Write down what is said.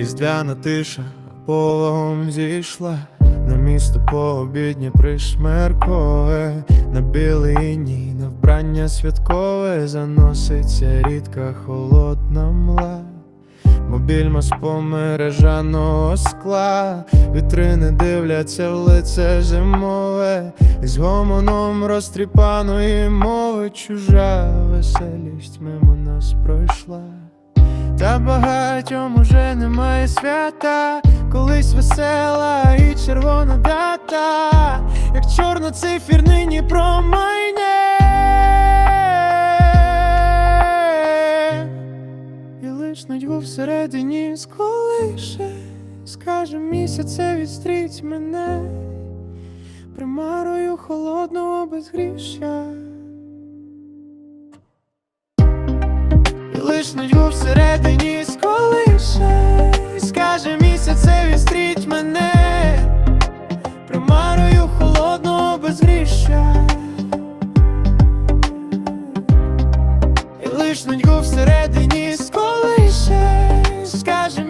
Різдвяна тиша полом зійшла на місто пообіднє пришмеркове, на білий іній, на вбрання святкове заноситься рідка холодна мла. Мобільма з помережаного скла, вітрини дивляться в лице зимове, і з гомоном розтріпаної мови чужа веселість мимо нас пройшла. Та багатьом уже немає свята, колись весела і червона дата, як чорноцифір нині промайне. І лиш нудьгу всередині сколише, скаже місяце відстріть мене, примарою холодного безгрішя. І лиш нудьгу всередині сколише скаже місяце відстріть мене Нудьгу всередині. Сколише І